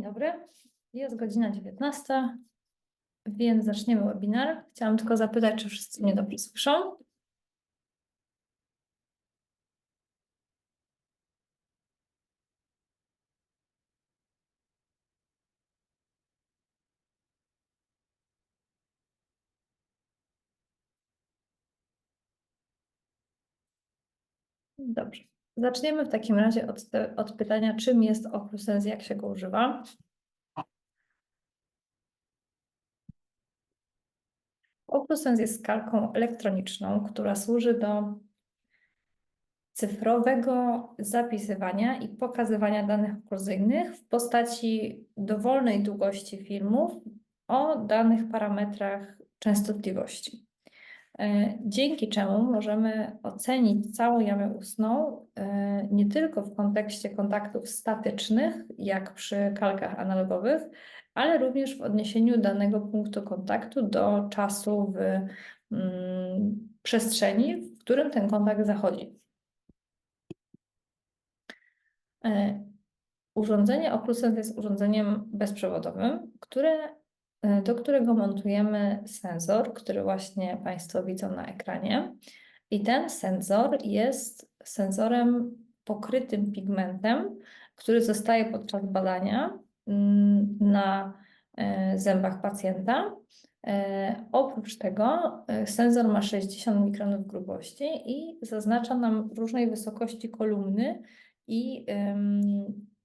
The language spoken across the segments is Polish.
Dzień dobry. Jest godzina 19, więc zaczniemy webinar. Chciałam tylko zapytać, czy wszyscy mnie dobrze słyszą. Dobrze. Zaczniemy w takim razie od, te- od pytania, czym jest OccluSense, jak się go używa. OccluSense jest kalką elektroniczną, która służy do cyfrowego zapisywania i pokazywania danych okluzyjnych w postaci dowolnej długości filmów o danych parametrach częstotliwości. E, Dzięki czemu możemy ocenić całą jamę ustną e, nie tylko w kontekście kontaktów statycznych, jak przy kalkach analogowych, ale również w odniesieniu danego punktu kontaktu do czasu w mm, przestrzeni, w którym ten kontakt zachodzi. E, Urządzenie Occlusense jest urządzeniem bezprzewodowym, które, do którego montujemy sensor, który właśnie Państwo widzą na ekranie. I ten sensor jest sensorem pokrytym pigmentem, który zostaje podczas badania mm, na e, zębach pacjenta. E, Oprócz tego sensor ma 60 mikronów grubości i zaznacza nam różnej wysokości kolumny i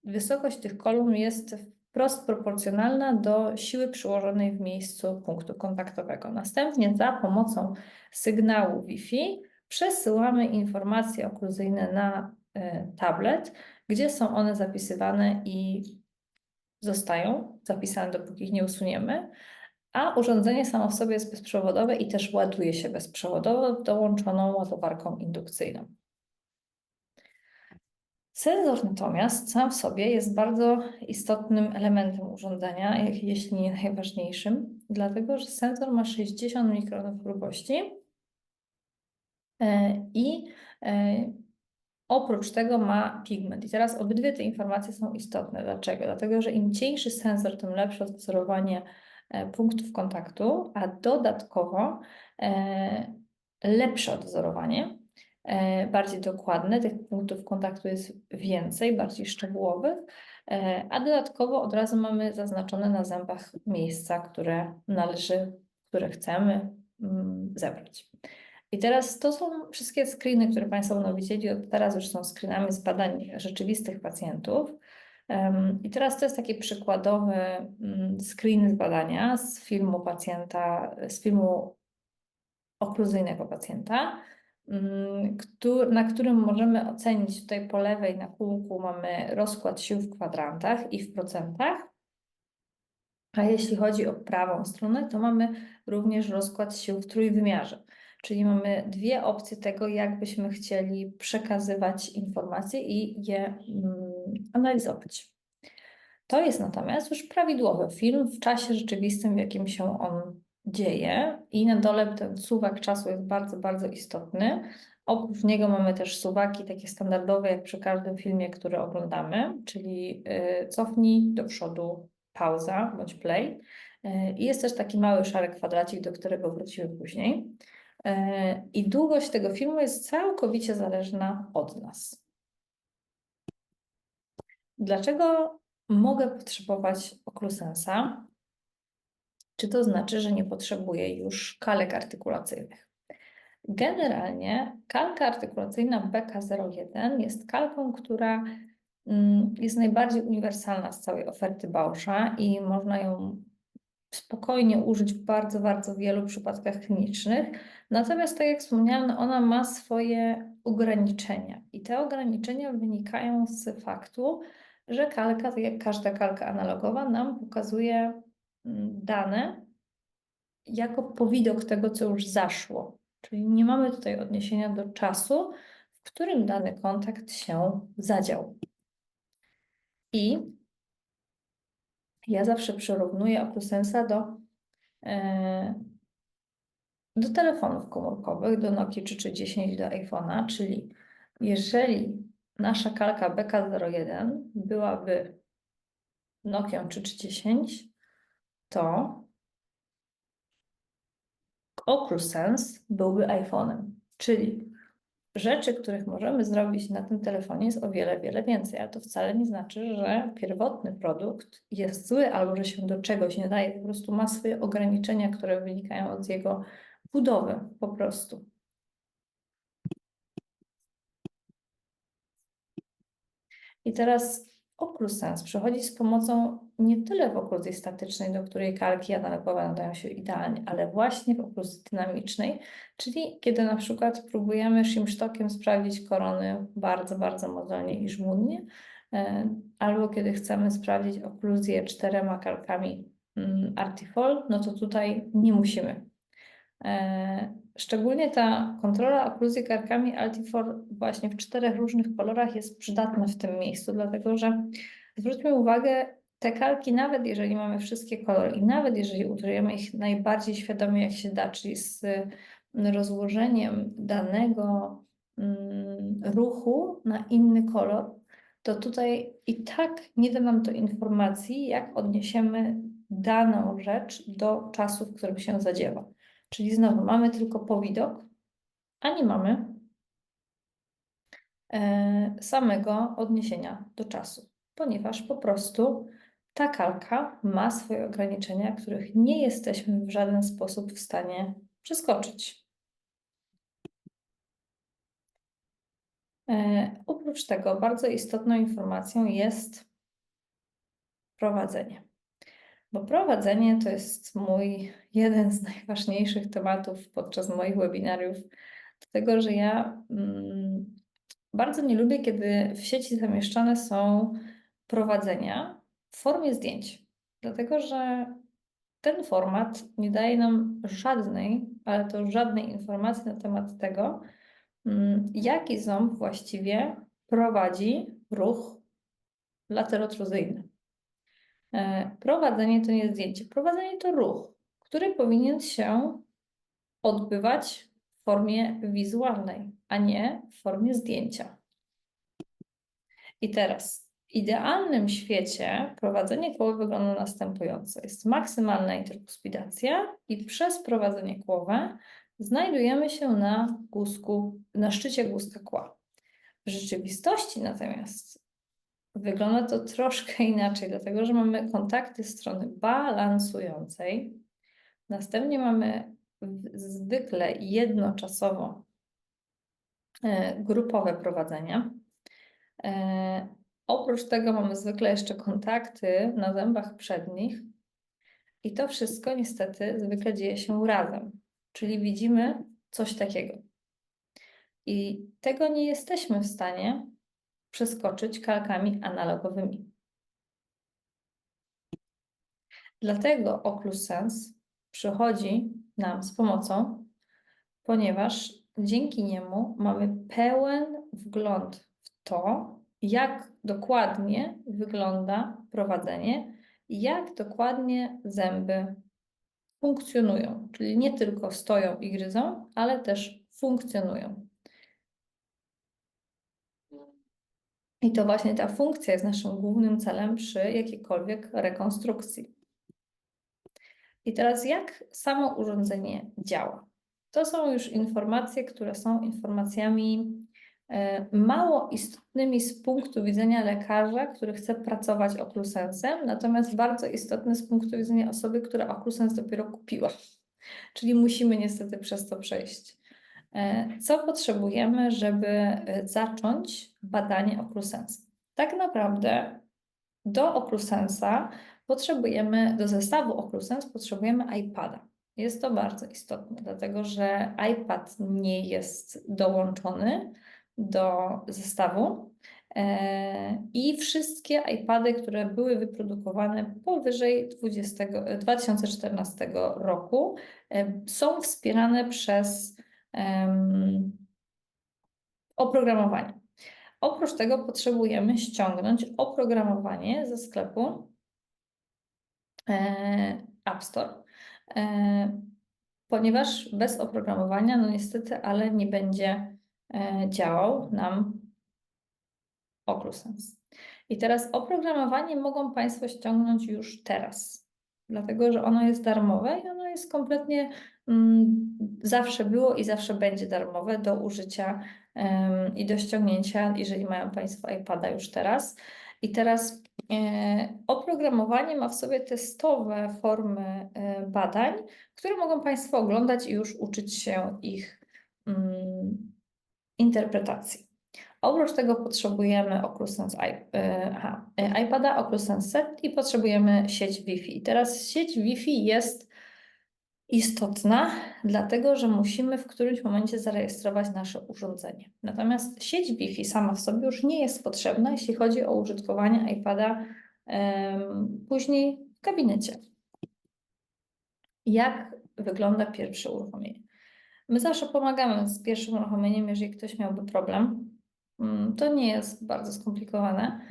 wysokość tych kolumn jest wprost proporcjonalna do siły przyłożonej w miejscu punktu kontaktowego. Następnie za pomocą sygnału Wi-Fi przesyłamy informacje okluzyjne na y, tablet, gdzie są one zapisywane i zostają zapisane, dopóki ich nie usuniemy. A urządzenie samo w sobie jest bezprzewodowe i też ładuje się bezprzewodowo dołączoną ładowarką indukcyjną. Sensor natomiast sam w sobie jest bardzo istotnym elementem urządzenia, jeśli nie najważniejszym, dlatego że sensor ma 60 mikronów grubości e, i e, oprócz tego ma pigment. I teraz obydwie te informacje są istotne. Dlaczego? Dlatego, że im cieńszy sensor, tym lepsze odwzorowanie e, punktów kontaktu, a dodatkowo lepsze odwzorowanie bardziej dokładne, tych punktów kontaktu jest więcej, bardziej szczegółowych, e, a dodatkowo od razu mamy zaznaczone na zębach miejsca, które należy, które chcemy mm, zebrać. I teraz to są wszystkie screeny, które Państwo będą widzieli, od teraz już są screenami z badań rzeczywistych pacjentów. I teraz to jest taki przykładowy mm, screen z badania z filmu pacjenta, z filmu okluzyjnego pacjenta, na którym możemy ocenić tutaj po lewej na kółku mamy rozkład sił w kwadrantach i w procentach. A jeśli chodzi o prawą stronę, to mamy również rozkład sił w trójwymiarze. Czyli mamy dwie opcje tego, jak byśmy chcieli przekazywać informacje i je mm, analizować. To jest natomiast już prawidłowy film w czasie rzeczywistym, w jakim się on dzieje i na dole ten suwak czasu jest bardzo, bardzo istotny. Oprócz niego mamy też suwaki takie standardowe, jak przy każdym filmie, który oglądamy, czyli y, cofnij do przodu, pauza bądź play. Y, I jest też taki mały szary kwadracik, do którego wrócimy później. Y, I długość tego filmu jest całkowicie zależna od nas. Dlaczego mogę potrzebować oklusensa? Czy to znaczy, że nie potrzebuję już kalek artykulacyjnych? Generalnie kalka artykulacyjna BK01 jest kalką, która mm, jest najbardziej uniwersalna z całej oferty Bauscha i można ją spokojnie użyć w bardzo, bardzo wielu przypadkach klinicznych. Natomiast, tak jak wspomniałam, ona ma swoje ograniczenia i te ograniczenia wynikają z faktu, że kalka, tak jak każda kalka analogowa, nam pokazuje dane jako powidok tego, co już zaszło. Czyli nie mamy tutaj odniesienia do czasu, w którym dany kontakt się zadział. I ja zawsze przyrównuję OcuSense'a do, e, do telefonów komórkowych, do Nokia 310, do iPhone'a, czyli jeżeli nasza kalka BK01 byłaby Nokią 310, to Oculus Sense byłby iPhone'em, czyli rzeczy, których możemy zrobić na tym telefonie jest o wiele, wiele więcej, ale to wcale nie znaczy, że pierwotny produkt jest zły albo że się do czegoś nie daje, po prostu ma swoje ograniczenia, które wynikają z jego budowy po prostu. I teraz OccluSense przychodzi z pomocą nie tyle w okluzji statycznej, do której kalki analogowe nadają się idealnie, ale właśnie w okluzji dynamicznej, czyli kiedy na przykład próbujemy shimsztokiem sprawdzić korony bardzo, bardzo modalnie i żmudnie, e, albo kiedy chcemy sprawdzić okluzję czterema kalkami mm, Artifol, no to tutaj nie musimy. E, Szczególnie ta kontrola okluzji karkami Altifor właśnie w czterech różnych kolorach jest przydatna w tym miejscu, dlatego że zwróćmy uwagę, te kalki, nawet jeżeli mamy wszystkie kolory i nawet jeżeli użyjemy ich najbardziej świadomie jak się da, czyli z rozłożeniem danego mm, ruchu na inny kolor, to tutaj i tak nie da nam to informacji, jak odniesiemy daną rzecz do czasu, w którym się zadziewa. Czyli znowu mamy tylko powidok, a nie mamy e, samego odniesienia do czasu, ponieważ po prostu ta kalka ma swoje ograniczenia, których nie jesteśmy w żaden sposób w stanie przeskoczyć. E, oprócz tego bardzo istotną informacją jest prowadzenie. Bo prowadzenie to jest mój jeden z najważniejszych tematów podczas moich webinariów, dlatego że ja mm, bardzo nie lubię, kiedy w sieci zamieszczane są prowadzenia w formie zdjęć, dlatego że ten format nie daje nam żadnej, ale to żadnej informacji na temat tego, mm, jaki ząb właściwie prowadzi ruch laterotruzyjny. E, prowadzenie to nie zdjęcie. Prowadzenie to ruch, który powinien się odbywać w formie wizualnej, a nie w formie zdjęcia. I teraz w idealnym świecie prowadzenie koła wygląda następująco. Jest maksymalna interkuspidacja i przez prowadzenie kłowe znajdujemy się na guzku, na szczycie guzka kła. W rzeczywistości natomiast Wygląda to troszkę inaczej, dlatego że mamy kontakty strony balansującej. Następnie mamy zwykle jednoczasowo e, grupowe prowadzenia. E, oprócz tego mamy zwykle jeszcze kontakty na zębach przednich i to wszystko niestety zwykle dzieje się razem, czyli widzimy coś takiego. I tego nie jesteśmy w stanie przeskoczyć kalkami analogowymi. Dlatego OccluSense przychodzi nam z pomocą, ponieważ dzięki niemu mamy pełen wgląd w to, jak dokładnie wygląda prowadzenie, jak dokładnie zęby funkcjonują, czyli nie tylko stoją i gryzą, ale też funkcjonują. I to właśnie ta funkcja jest naszym głównym celem przy jakiejkolwiek rekonstrukcji. I teraz jak samo urządzenie działa? To są już informacje, które są informacjami e, mało istotnymi z punktu widzenia lekarza, który chce pracować oklusensem, natomiast bardzo istotne z punktu widzenia osoby, która oklusens dopiero kupiła. Czyli musimy niestety przez to przejść. E, co potrzebujemy, żeby e, zacząć badanie oklusensa? Tak naprawdę do oklusensa potrzebujemy, do zestawu oklusens potrzebujemy iPada. Jest to bardzo istotne, dlatego że iPad nie jest dołączony do zestawu e, i wszystkie iPady, które były wyprodukowane powyżej 20, 2014 roku, są wspierane przez oprogramowanie. Oprócz tego potrzebujemy ściągnąć oprogramowanie ze sklepu e, App Store, e, ponieważ bez oprogramowania, no niestety, ale nie będzie e, działał nam OccluSense. I teraz oprogramowanie mogą Państwo ściągnąć już teraz, dlatego że ono jest darmowe i ono jest kompletnie zawsze było i zawsze będzie darmowe do użycia i do ściągnięcia, jeżeli mają Państwo iPada już teraz. I teraz e, oprogramowanie ma w sobie testowe formy e, badań, które mogą Państwo oglądać i już uczyć się ich mm, interpretacji. Oprócz tego potrzebujemy Oculus e, aha, iPada, Oculus Set i potrzebujemy sieć Wi-Fi. Teraz sieć Wi-Fi jest istotna, dlatego że musimy w którymś momencie zarejestrować nasze urządzenie. Natomiast sieć Wi-Fi sama w sobie już nie jest potrzebna, jeśli chodzi o użytkowanie iPada później w gabinecie. Jak wygląda pierwsze uruchomienie? My zawsze pomagamy z pierwszym uruchomieniem, jeżeli ktoś miałby problem. Mm, to nie jest bardzo skomplikowane.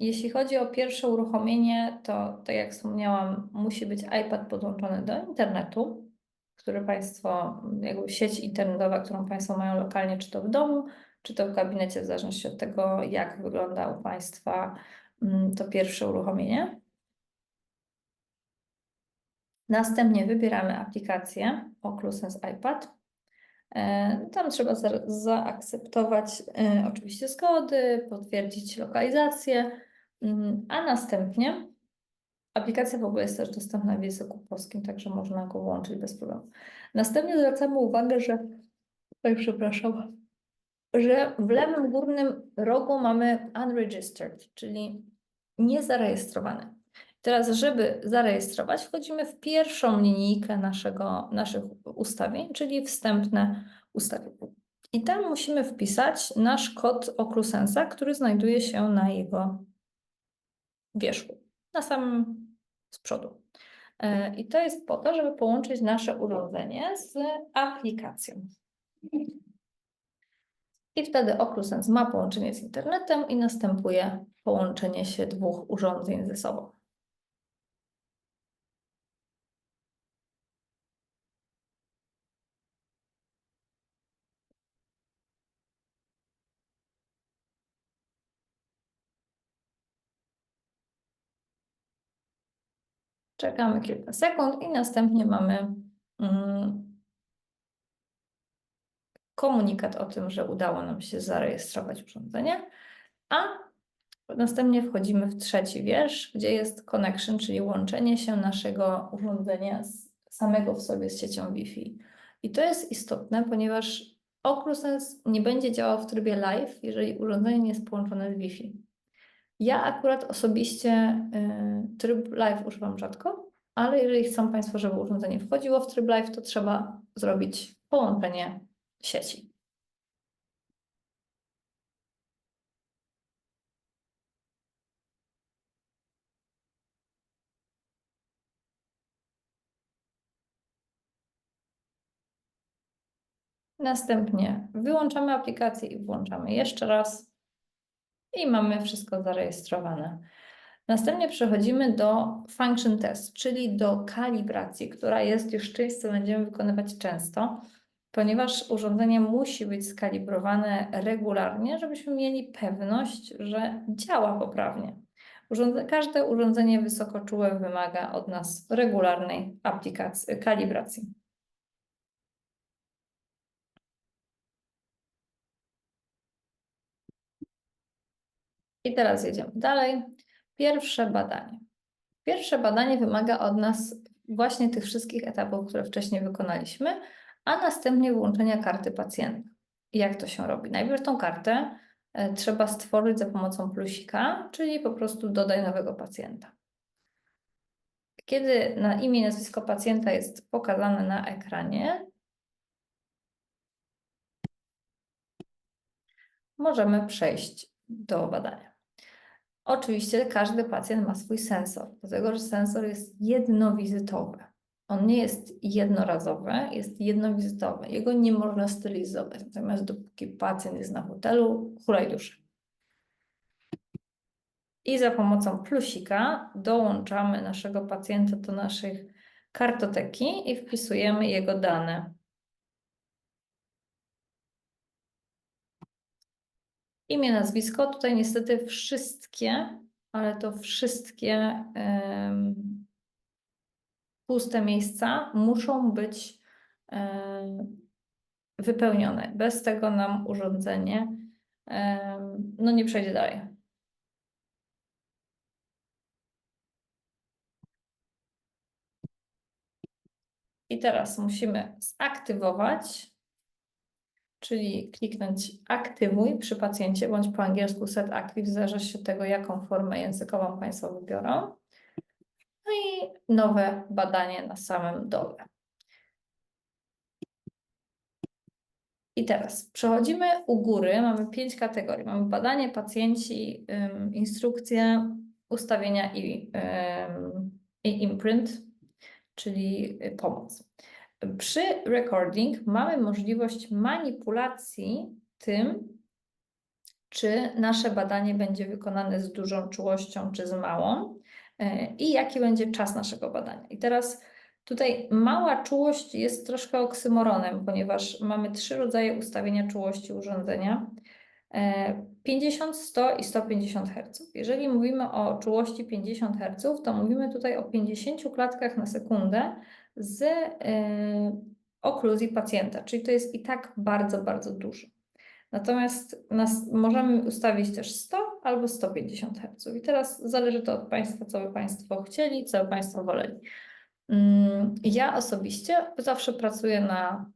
Jeśli chodzi o pierwsze uruchomienie, to tak jak wspomniałam, musi być iPad podłączony do internetu, który Państwo, jakby sieć internetowa, którą Państwo mają lokalnie, czy to w domu, czy to w gabinecie, w zależności od tego, jak wygląda u Państwa mm, to pierwsze uruchomienie. Następnie wybieramy aplikację Oculus Sense iPad. E, tam trzeba za, zaakceptować e, oczywiście zgody, potwierdzić lokalizację, mm, a następnie aplikacja w ogóle jest też dostępna w języku polskim, także można go włączyć bez problemu. Następnie zwracamy uwagę, że, oj, przepraszam, że w lewym górnym rogu mamy unregistered, czyli niezarejestrowany. Teraz, żeby zarejestrować, wchodzimy w pierwszą linijkę naszego, naszych ustawień, czyli wstępne ustawienia. I tam musimy wpisać nasz kod Occlusensa, który znajduje się na jego wierzchu, na samym z przodu. E, I to jest po to, żeby połączyć nasze urządzenie z aplikacją. I wtedy Occlusens ma połączenie z internetem i następuje połączenie się dwóch urządzeń ze sobą. Czekamy kilka sekund i następnie mamy mm, komunikat o tym, że udało nam się zarejestrować urządzenie, a następnie wchodzimy w trzeci wiersz, gdzie jest connection, czyli łączenie się naszego urządzenia samego w sobie z siecią Wi-Fi. I to jest istotne, ponieważ Oculus nie będzie działał w trybie live, jeżeli urządzenie nie jest połączone z Wi-Fi. Ja akurat osobiście y, tryb live używam rzadko, ale jeżeli chcą Państwo, żeby urządzenie wchodziło w tryb live, to trzeba zrobić połączenie sieci. Następnie wyłączamy aplikację i włączamy jeszcze raz i mamy wszystko zarejestrowane. Następnie przechodzimy do function test, czyli do kalibracji, która jest już czymś, co będziemy wykonywać często, ponieważ urządzenie musi być skalibrowane regularnie, żebyśmy mieli pewność, że działa poprawnie. Urządze każde urządzenie wysokoczułe wymaga od nas regularnej aplikacji, kalibracji. I teraz jedziemy dalej. Pierwsze badanie. Pierwsze badanie wymaga od nas właśnie tych wszystkich etapów, które wcześniej wykonaliśmy, a następnie włączenia karty pacjenta. Jak to się robi? Najpierw tą kartę e, trzeba stworzyć za pomocą plusika, czyli po prostu dodaj nowego pacjenta. Kiedy na imię i nazwisko pacjenta jest pokazane na ekranie, możemy przejść do badania. Oczywiście każdy pacjent ma swój sensor, dlatego że sensor jest jednowizytowy. On nie jest jednorazowy, jest jednowizytowy. Jego nie można stylizować. Natomiast dopóki pacjent jest na hotelu, hulaj duszy. I za pomocą plusika dołączamy naszego pacjenta do naszej kartoteki i wpisujemy jego dane. Imię, nazwisko. Tutaj niestety wszystkie, ale to wszystkie puste miejsca muszą być wypełnione. Bez tego nam urządzenie no nie przejdzie dalej. I teraz musimy zaktywować, czyli kliknąć aktywuj przy pacjencie, bądź po angielsku set active, zależy się od tego, jaką formę językową Państwo wybiorą. No i nowe badanie na samym dole. I teraz przechodzimy u góry, mamy pięć kategorii. Mamy badanie, pacjenci, instrukcje, ustawienia i, i imprint, czyli y, pomoc. Przy recording mamy możliwość manipulacji tym, czy nasze badanie będzie wykonane z dużą czułością, czy z małą y, i jaki będzie czas naszego badania. I teraz tutaj mała czułość jest troszkę oksymoronem, ponieważ mamy trzy rodzaje ustawienia czułości urządzenia. 50, 100 i 150 Hz. Jeżeli mówimy o czułości 50 Hz, to mówimy tutaj o 50 klatkach na sekundę z y, okluzji pacjenta, czyli to jest i tak bardzo, bardzo dużo. Natomiast nas, możemy ustawić też 100 albo 150 Hz. I teraz zależy to od Państwa, co by Państwo chcieli, co by Państwo woleli. Mm, ja osobiście zawsze pracuję na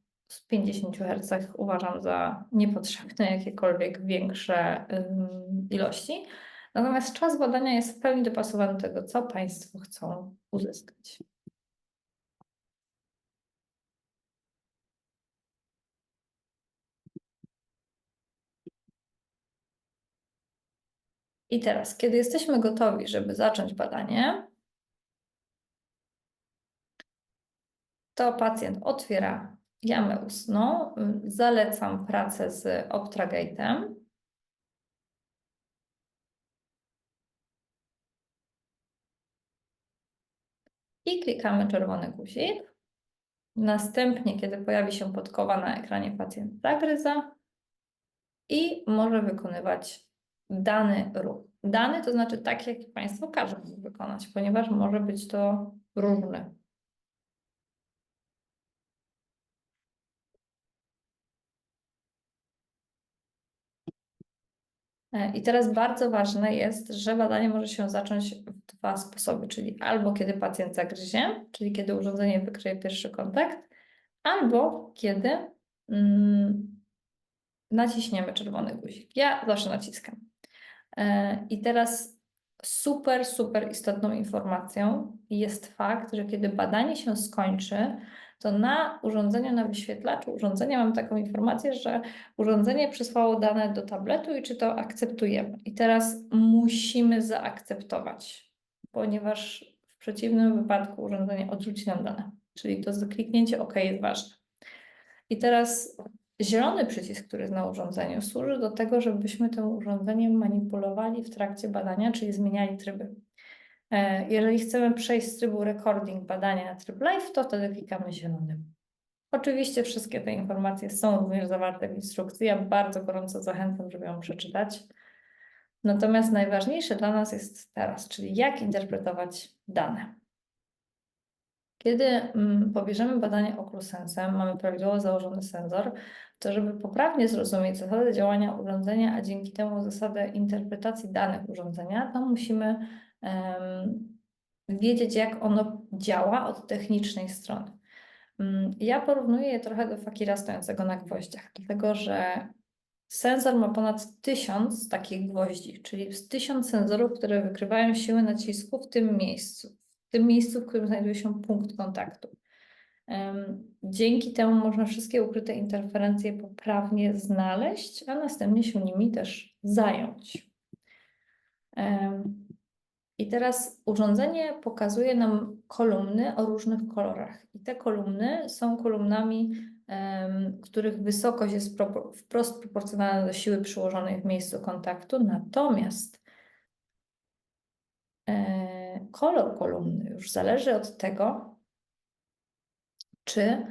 50 Hz, uważam za niepotrzebne jakiekolwiek większe ilości. Natomiast czas badania jest w pełni dopasowany do tego, co Państwo chcą uzyskać. I teraz, kiedy jesteśmy gotowi, żeby zacząć badanie, to pacjent otwiera jamę ustną. Zalecam pracę z Optragate'em. I klikamy czerwony guzik. Następnie, kiedy pojawi się podkowa na ekranie, pacjent zagryza i może wykonywać dany ruch. Dany to znaczy tak, jak Państwo każą wykonać, ponieważ może być to różny. E, I teraz bardzo ważne jest, że badanie może się zacząć w dwa sposoby, czyli albo kiedy pacjent zagryzie, czyli kiedy urządzenie wykryje pierwszy kontakt, albo kiedy mm, naciśniemy czerwony guzik. Ja zawsze naciskam. E, I teraz super, super istotną informacją jest fakt, że kiedy badanie się skończy, to na urządzeniu, na wyświetlaczu urządzenia mam taką informację, że urządzenie przesłało dane do tabletu i czy to akceptujemy. I teraz musimy zaakceptować, ponieważ w przeciwnym wypadku urządzenie odrzuci nam dane. Czyli to kliknięcie OK jest ważne. I teraz zielony przycisk, który jest na urządzeniu, służy do tego, żebyśmy tym urządzeniem manipulowali w trakcie badania, czyli zmieniali tryby. E, jeżeli chcemy przejść z trybu recording badania na tryb live, to wtedy klikamy zielonym. Oczywiście wszystkie te informacje są również zawarte w instrukcji. Ja bardzo gorąco zachęcam, żeby ją przeczytać. Natomiast najważniejsze dla nas jest teraz, czyli jak interpretować dane. Kiedy mm, pobierzemy badanie oklusensem, mamy prawidłowo założony sensor, to żeby poprawnie zrozumieć zasadę działania urządzenia, a dzięki temu zasadę interpretacji danych urządzenia, to musimy wiedzieć, jak ono działa od technicznej strony. Mm, ja porównuję je trochę do fakira stojącego na gwoździach, dlatego że sensor ma ponad tysiąc takich gwoździ, czyli tysiąc senzorów, które wykrywają siłę nacisku w tym miejscu, tym miejscu, w którym znajduje się punkt kontaktu. Dzięki temu można wszystkie ukryte interferencje poprawnie znaleźć, a następnie się nimi też zająć. I teraz urządzenie pokazuje nam kolumny o różnych kolorach. I te kolumny są kolumnami, um, których wysokość jest wprost proporcjonalna do siły przyłożonej w miejscu kontaktu, natomiast kolor kolumny już zależy od tego, czy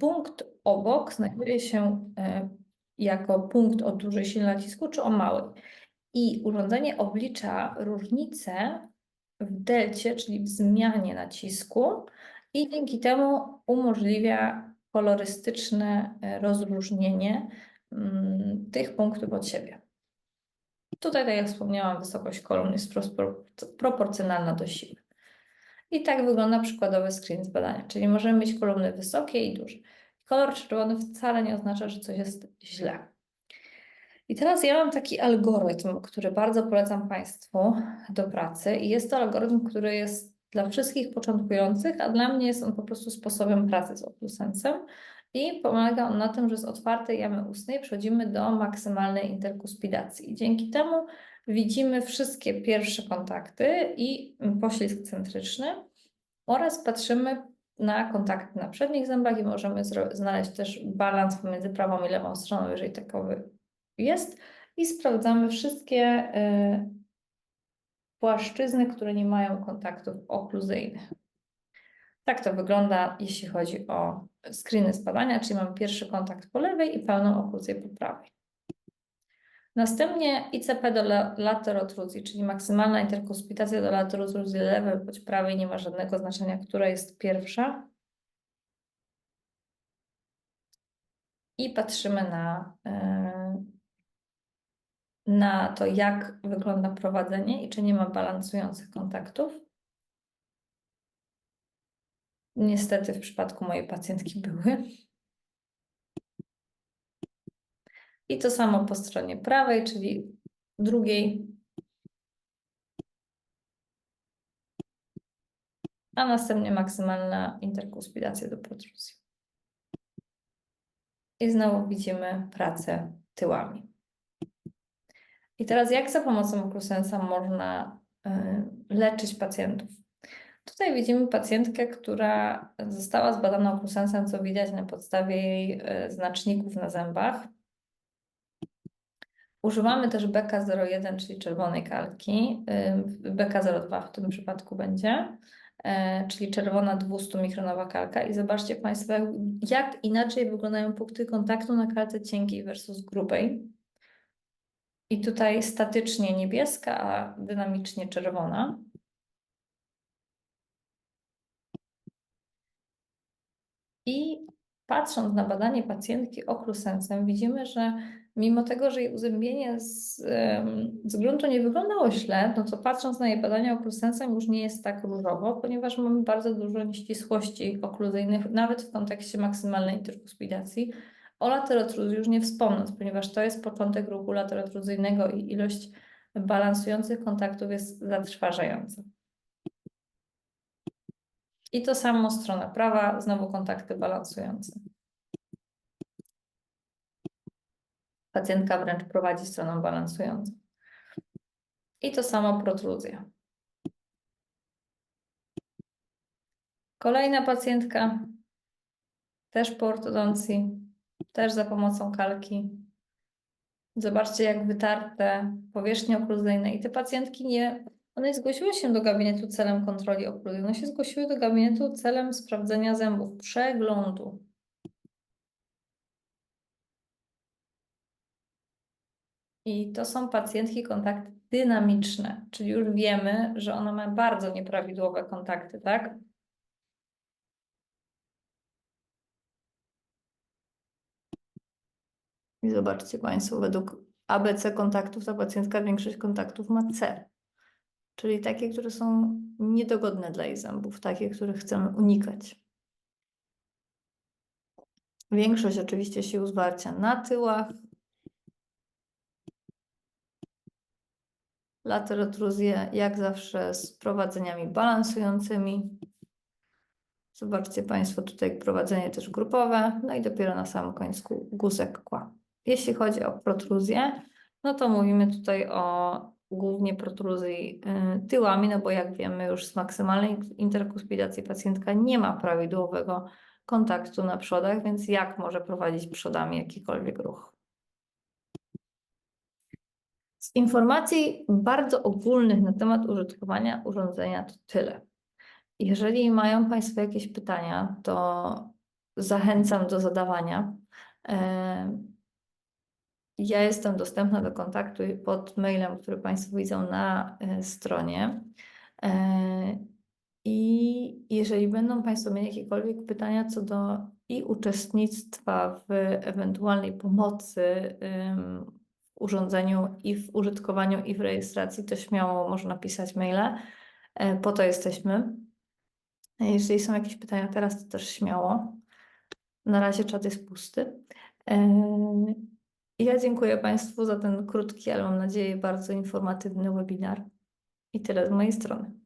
punkt obok znajduje się e, jako punkt o dużej sile nacisku, czy o małej. I urządzenie oblicza różnicę w delcie, czyli w zmianie nacisku, i dzięki temu umożliwia kolorystyczne e, rozróżnienie mm, tych punktów od siebie. Tutaj, tak jak wspomniałam, wysokość kolumn jest proporcjonalna do siły. I tak wygląda przykładowy screen z badania, czyli możemy mieć kolumny wysokie i duże. Kolor czerwony wcale nie oznacza, że coś jest źle. I teraz ja mam taki algorytm, który bardzo polecam Państwu do pracy i jest to algorytm, który jest dla wszystkich początkujących, a dla mnie jest on po prostu sposobem pracy z oklusensem i pomaga on na tym, że z otwartej jamy ustnej przechodzimy do maksymalnej interkuspidacji. Dzięki temu widzimy wszystkie pierwsze kontakty i poślizg centryczny oraz patrzymy na kontakty na przednich zębach i możemy znaleźć też balans pomiędzy prawą i lewą stroną, jeżeli takowy jest i sprawdzamy wszystkie y, płaszczyzny, które nie mają kontaktów okluzyjnych. Tak to wygląda, jeśli chodzi o screeny spadania, czyli mamy pierwszy kontakt po lewej i pełną okluzję po prawej. Następnie ICP do laterotruzji, czyli maksymalna interkuspitacja do laterotruzji lewej bądź prawej, nie ma żadnego znaczenia, która jest pierwsza. I patrzymy na, e, na to, jak wygląda prowadzenie i czy nie ma balansujących kontaktów. Niestety w przypadku mojej pacjentki były. I to samo po stronie prawej, czyli drugiej. A następnie maksymalna interkuspidacja do protruzji. I znowu widzimy pracę tyłami. I teraz jak za pomocą oklusensa można y, leczyć pacjentów? Tutaj widzimy pacjentkę, która została zbadana oklusensem, co widać na podstawie jej y, znaczników na zębach. Używamy też BK01, czyli czerwonej kalki. BK02 w tym przypadku będzie, e, czyli czerwona 200 mikronowa kalka. I zobaczcie Państwo, jak inaczej wyglądają punkty kontaktu na kalce cienkiej versus grubej. I tutaj statycznie niebieska, a dynamicznie czerwona. I patrząc na badanie pacjentki oklusensem, widzimy, że mimo tego, że jej uzębienie z, z gruntu nie wyglądało źle, no to patrząc na jej badania oklusensem już nie jest tak różowo, ponieważ mamy bardzo dużo nieścisłości okluzyjnych, nawet w kontekście maksymalnej interkuspidacji. O laterotruzji już nie wspomnąc, ponieważ to jest początek ruchu laterotruzyjnego i ilość balansujących kontaktów jest zatrważająca. I to samo strona prawa, znowu kontakty balansujące. Pacjentka wręcz prowadzi stroną balansującą. I to samo protruzja. Kolejna pacjentka, też po ortodoncji, też za pomocą kalki. Zobaczcie, jak wytarte powierzchnie okluzyjne. I te pacjentki nie, one zgłosiły się do gabinetu celem kontroli okluzji, one się zgłosiły do gabinetu celem sprawdzenia zębów, przeglądu. I to są pacjentki kontakty dynamiczne, czyli już wiemy, że ona ma bardzo nieprawidłowe kontakty, tak? I zobaczcie Państwo, według ABC kontaktów ta pacjentka większość kontaktów ma C, czyli takie, które są niedogodne dla jej zębów, takie, których chcemy unikać. Większość oczywiście sił zwarcia na tyłach, laterotruzję, jak zawsze z prowadzeniami balansującymi. Zobaczcie Państwo tutaj prowadzenie też grupowe, no i dopiero na samym końcu guzek kła. Jeśli chodzi o protruzję, no to mówimy tutaj o głównie protruzji y, tyłami, no bo jak wiemy już z maksymalnej interkuspidacji pacjentka nie ma prawidłowego kontaktu na przodach, więc jak może prowadzić przodami jakikolwiek ruch? Z informacji bardzo ogólnych na temat użytkowania urządzenia to tyle. Jeżeli mają Państwo jakieś pytania, to zachęcam do zadawania. Ja jestem dostępna do kontaktu pod mailem, który Państwo widzą na e, stronie. E, I jeżeli będą Państwo mieli jakiekolwiek pytania co do i uczestnictwa w ewentualnej pomocy w urządzeniu i w użytkowaniu i w rejestracji, to śmiało można pisać maile. Po to jesteśmy. E, Jeżeli są jakieś pytania teraz, to też śmiało. Na razie czat jest pusty. Ja dziękuję Państwu za ten krótki, ale mam nadzieję bardzo informatywny webinar. I tyle z mojej strony.